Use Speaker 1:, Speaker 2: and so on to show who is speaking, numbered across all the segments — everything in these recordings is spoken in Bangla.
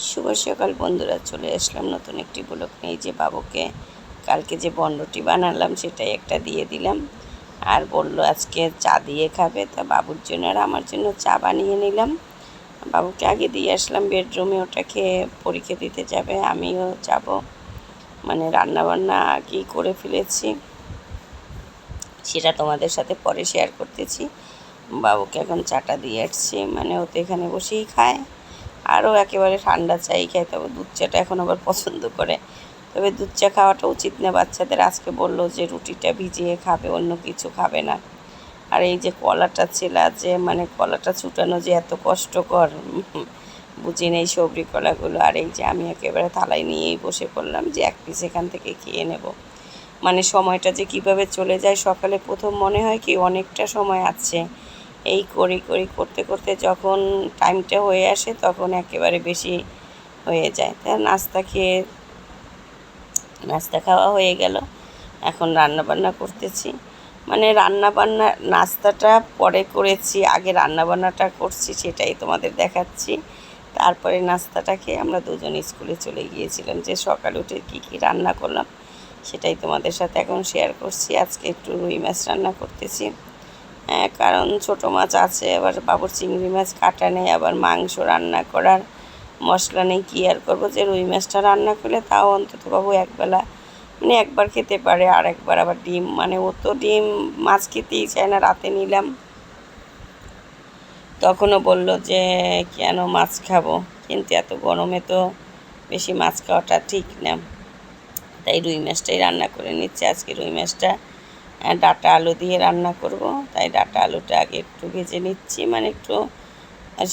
Speaker 1: শুভ সকাল বন্ধুরা, চলে আসলাম নতুন একটি ব্লগ নিয়ে। যে বাবুকে কালকে যে বন্ডটি বানালাম, সেটাই একটা দিয়ে দিলাম। আর বলল আজকে চা দিয়ে খাবে, তা বাবুর জন্য আর আমার জন্য চা বানিয়ে নিলাম। বাবুকে আগে দিয়ে আসলাম, বেডরুমে ওটা খেয়ে পরীক্ষা দিতে যাবে, আমিও যাব। মানে রান্নাবান্না আগেই করে ফেলেছি। সেটা তোমাদের সাথে পরে শেয়ার করতেছি। বাবুকে এখন চাটা দিয়ে আসছি মানে ও তো এখানে বসেই খায়। আরও একেবারে ঠান্ডা চাই খায় তবে দুধ চাটা এখন আবার পছন্দ করে। তবে দুধ চা খাওয়াটা উচিত না। বাচ্চাদের আজকে বলল যে রুটিটা ভিজিয়ে খাবে, অন্য কিছু খাবে না। আর এই যে কলাটা ছেলা যে মানে কলাটা ছুটানো যে এত কষ্টকর বুঝি নেই সবরি কলাগুলো। আর এই যে আমি একেবারে থালায় নিয়েই বসে পড়লাম যে এক পিস এখান থেকে খেয়ে নেব। মানে সময়টা যে কীভাবে চলে যায়, সকালে প্রথম মনে হয় কি অনেকটা সময় আছে। এই করি করি, করতে করতে যখন টাইমটা হয়ে আসে তখন একেবারে বেশি হয়ে যায়। তা নাস্তা খেয়ে নাস্তা খাওয়া হয়ে গেল। এখন রান্না বান্না করতেছি। মানে রান্না বান্না নাস্তাটা পরে করেছি, আগে রান্না বান্নাটা করছি সেটাই তোমাদের দেখাচ্ছি। তারপরে নাস্তাটা খেয়ে আমরা দুজন স্কুলে চলে গিয়েছিলাম যে সকালে উঠে কী কী রান্না করলাম সেটাই তোমাদের সাথে এখন শেয়ার করছি। আজকে একটু রুই মাছ রান্না করতেছি। কারণ ছোটো মাছ আছে আবার বাবুর চিংড়ি মাছ কাটা নেই, আবার মাংস রান্না করার মশলা নেই, কী আর করব? যে রুই মাছটা রান্না করলে তাও অন্তত বাবু একবেলা মানে একবার খেতে পারে, আর একবার আবার ডিম মানে ও তো ডিম মাছ খেতেই চায় না, রাতে নিলাম। তখনও বলল যে, কেন মাছ খাব? কিন্তু এত গরমে তো বেশি মাছ খাওয়াটা ঠিক না। তাই রুই মাছটাই রান্না করে নিচ্ছে, আজকে রুই মাছটা ডাটা আলু দিয়ে রান্না করব। তাই ডাটা আলুটা আগে একটু ভেজে নিচ্ছি মানে একটু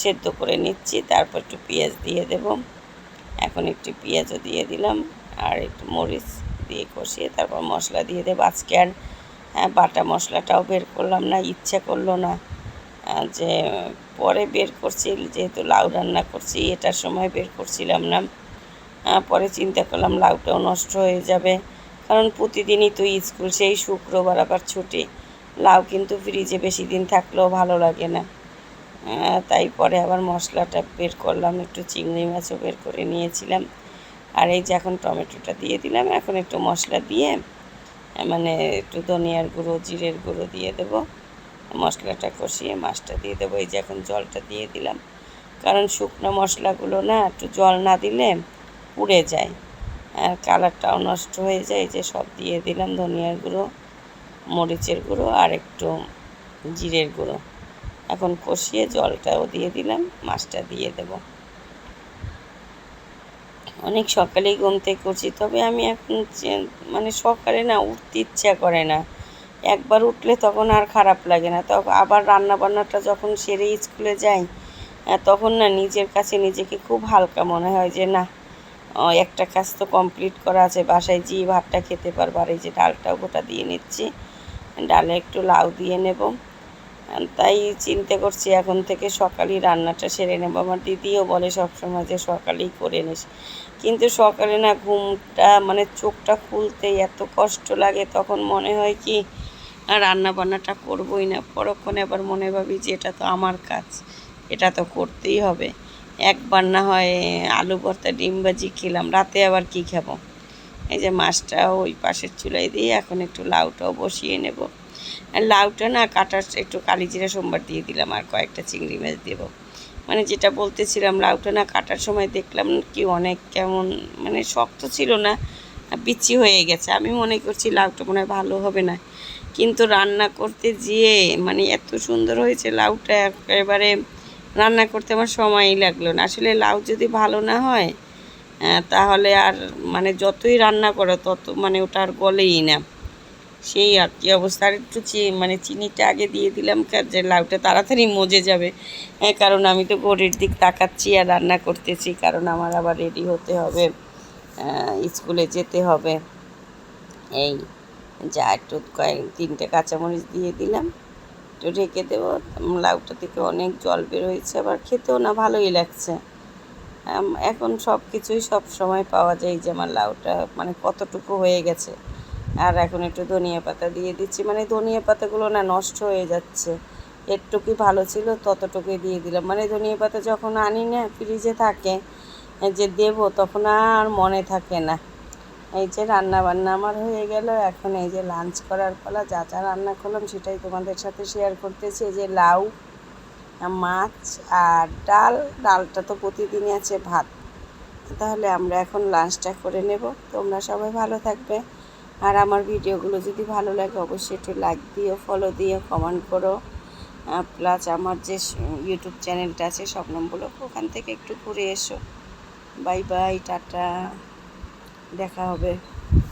Speaker 1: সেদ্ধ করে নিচ্ছি। তারপর একটু পেঁয়াজ দিয়ে দেব। এখন একটু পেঁয়াজও দিয়ে দিলাম আর একটু মরিচ দিয়ে কষিয়ে তারপর মশলা দিয়ে দেবো। আজকে আর বাটা মশলাটাও বের করলাম না, ইচ্ছা করল না যে পরে বের করছি, যেহেতু লাউ রান্না করছি, এটার সময় বের করছিলাম না। পরে চিন্তা করলাম লাউটাও নষ্ট হয়ে যাবে। কারণ প্রতিদিনই তো স্কুল, সেই শুক্রবার আবার ছুটি। লাউ কিন্তু ফ্রিজে বেশি দিন থাকলেও ভালো লাগে না। তাই পরে আবার মশলাটা বের করলাম, একটু চিংড়ি মাছও বের করে নিয়েছিলাম। আর এই যে এখন টমেটোটা দিয়ে দিলাম, এখন একটু মশলা দিয়ে মানে একটু ধনিয়ার গুঁড়ো, জিরের গুঁড়ো দিয়ে দেবো। মশলাটা কষিয়ে মাছটা দিয়ে দেবো। এই যে এখন জলটা দিয়ে দিলাম। কারণ শুকনো মশলাগুলো না, একটু জল না দিলে পুড়ে যায়। আর কালারটাও নষ্ট হয়ে যায় যে সব দিয়ে দিলাম ধনিয়ার গুঁড়ো মরিচের গুঁড়ো আর একটু জিরের গুঁড়ো। এখন কষিয়ে জলটাও দিয়ে দিলাম মাছটা দিয়ে দেব। অনেক সকালেই ঘুম থেকে করছি তবে আমি এখন মানে সকালে না উঠতে ইচ্ছা করে না। একবার উঠলে তখন আর খারাপ লাগে না তখন আবার রান্না বান্নাটা যখন সেরে স্কুলে যাই আহ, তখন না নিজের কাছে নিজেকে খুব হালকা মনে হয় যে না একটা কাজ তো কমপ্লিট করা আছে, বাসায় জি ভাতটা খেতে পারব, আর এই যে ডালটাও গোটা দিয়ে নিচ্ছি। ডালে একটু লাউ দিয়ে নেব। তাই চিন্তা করছি এখন থেকে সকালেই রান্নাটা সেরে নেব। আমার দিদিও বলে সবসময় যে সকালেই করে নিস। কিন্তু সকালে না ঘুমটা মানে চোখটা খুলতেই এত কষ্ট লাগে, তখন মনে হয় কি রান্না বান্নাটা করবোই না। পরক্ষণে আবার মনে ভাবি যে এটা তো আমার কাজ, এটা তো করতেই হবে। একবার না হয় আলু ভর্তা, ডিম ভাজি খেলাম। রাতে আবার কি খাব? এই যে মাছটা ওই পাশের চুলাই দিয়ে এখন একটু লাউটাও বসিয়ে নেব। আর লাউটা না কাটার একটু কালিজিরা সোমবার দিয়ে দিলাম আর কয়েকটা চিংড়ি মাছ দেবো। মানে যেটা বলতেছিলাম, লাউটা না কাটার সময় দেখলাম কি অনেক কেমন মানে শক্ত ছিল না বিচি হয়ে গেছে। আমি মনে করছি লাউটা মনে হয় ভালো হবে না। কিন্তু রান্না করতে যেয়ে মানে এত সুন্দর হয়েছে লাউটা, একেবারে রান্না করতে আমার সময়ই লাগল না। আসলে লাউ যদি ভালো না হয় তাহলে আর মানে যতই রান্না করো, তত মানে ওটা আর গলেই না। সেই আর কি অবস্থা। আর একটু মানে চিনিটা আগে দিয়ে দিলাম যে লাউটা তাড়াতাড়ি মজে যাবে। হ্যাঁ কারণ আমি তো ঘড়ির দিক তাকাচ্ছি আর রান্না করতেছি, কারণ আমার আবার রেডি হতে হবে স্কুলে যেতে হবে। এই যা একটু কয়েক তিনটে কাঁচামরিচ দিয়ে দিলাম। একটু ঢেকে দেবো। লাউটা থেকে অনেক জল বের হয়েছে, আবার খেতেও না ভালোই লাগছে। এখন সব কিছুই সব সময় পাওয়া যায় যে আমার লাউটা মানে কতটুকু হয়ে গেছে। আর এখন একটু ধনিয়া পাতা দিয়ে দিচ্ছি। মানে ধনিয়া পাতাগুলো না নষ্ট হয়ে যাচ্ছে। এরটুকুই ভালো ছিল, ততটুকুই দিয়ে দিলাম। মানে ধনিয়া পাতা যখন আনি না ফ্রিজে থাকে, যে দেব, তখন আর মনে থাকে না। এই যে রান্না বান্না আমার হয়ে গেল, এখন এই যে লাঞ্চ করার পালা যা যা রান্না করলাম সেটাই তোমাদের সাথে শেয়ার করতেছি। এই যে লাউ, মাছ আর ডাল, ডালটা তো প্রতিদিনই আছে ভাত। তাহলে আমরা এখন লাঞ্চটা করে নেব। তোমরা সবাই ভালো থাকবে। আর আমার ভিডিওগুলো যদি ভালো লাগে অবশ্যই একটু লাইক দিও ফলো দিও কমেন্ট করো। প্লাস আমার যে ইউটিউব চ্যানেলটা আছে স্বপ্নম বলো ওখান থেকে একটু ঘুরে এসো। Bye bye tata. দেখা হবে।